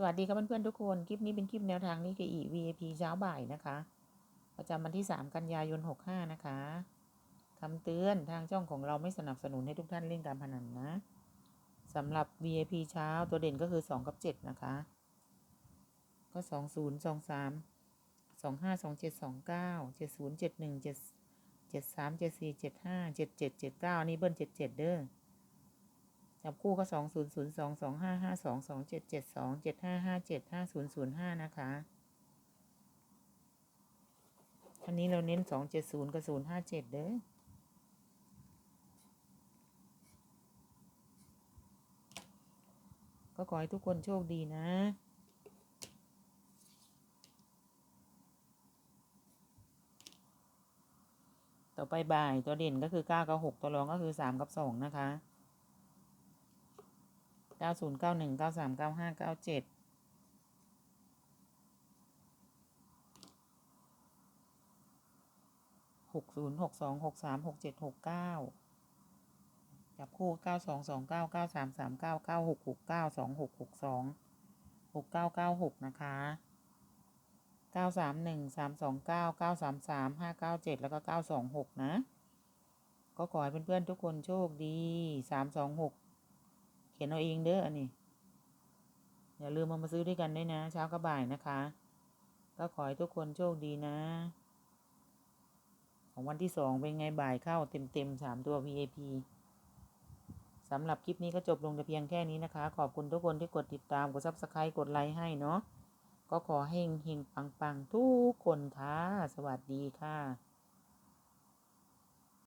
สวัสดีครับเพื่อนๆทุกคน คลิปนี้เป็นคลิปแนวทางนี้คืออี VIP เช้าบ่ายนะคะ ประจำวันที่ 3 กันยายน 65 นะคะคำเตือนทางช่องของเราไม่สนับสนุนให้ทุกท่านเล่นการพนันนะสำหรับ VIP เช้าตัวเด่นก็คือ 2 กับ 7 นะคะ ก็ 20 23 25 27 29 70 71 7 73 74 75 77 79อันนี้เบิ้ล77 เด้อ จับคู่ก็สองศูนย์ศูนย์สองสองห้าห้าสองสองเจ็ดเจ็ดสองเจ็ดห้าห้าเจ็ดห้าศูนย์ศูนย์ห้านะคะอันนี้เราเน้นสองเจ็ดศูนย์กับศูนย์ห้าเจ็ดเด้อก็ขอให้ทุกคนโชคดีนะต่อไปบ่ายตัวเด่นก็คือเก้ากับหกตัวรองก็คือสามกับสองนะคะ เก้าศูนย์เก้าหนึ่งเก้าสามเก้าห้าเก้าเจ็ดหกศูนย์หกสองหกสามหกเจ็ดหกเก้าจับคู่เก้าสองสองเก้าเก้าสามสามเก้าเก้าหกหกเก้าสองหกหกสองหกเก้าเก้าหกนะคะเก้าสามหนึ่งสามสองเก้าเก้าสามสามห้าเก้าเจ็ดแล้วก็เก้าสองหกนะ ก็ขอให้เพื่อนๆทุกคนโชคดีสามสองหก ขียนเอาเองเด้ออันนี้ อย่าลืมมามาซื้อด้วยกันด้วยนะ เช้ากับบ่ายนะคะ ก็ขอให้ทุกคนโชคดีนะ ของวันที่สองเป็นไงบ่ายเข้าเต็มเต็มสามตัว VIP สำหรับคลิปนี้ก็จบลงแต่เพียงแค่นี้นะคะ ขอบคุณทุกคนที่กดติดตาม กดซับสไครต์กดไลค์ให้เนาะ ก็ขอให้เฮงๆปังๆ ทุกคนค่ะ สวัสดีค่ะ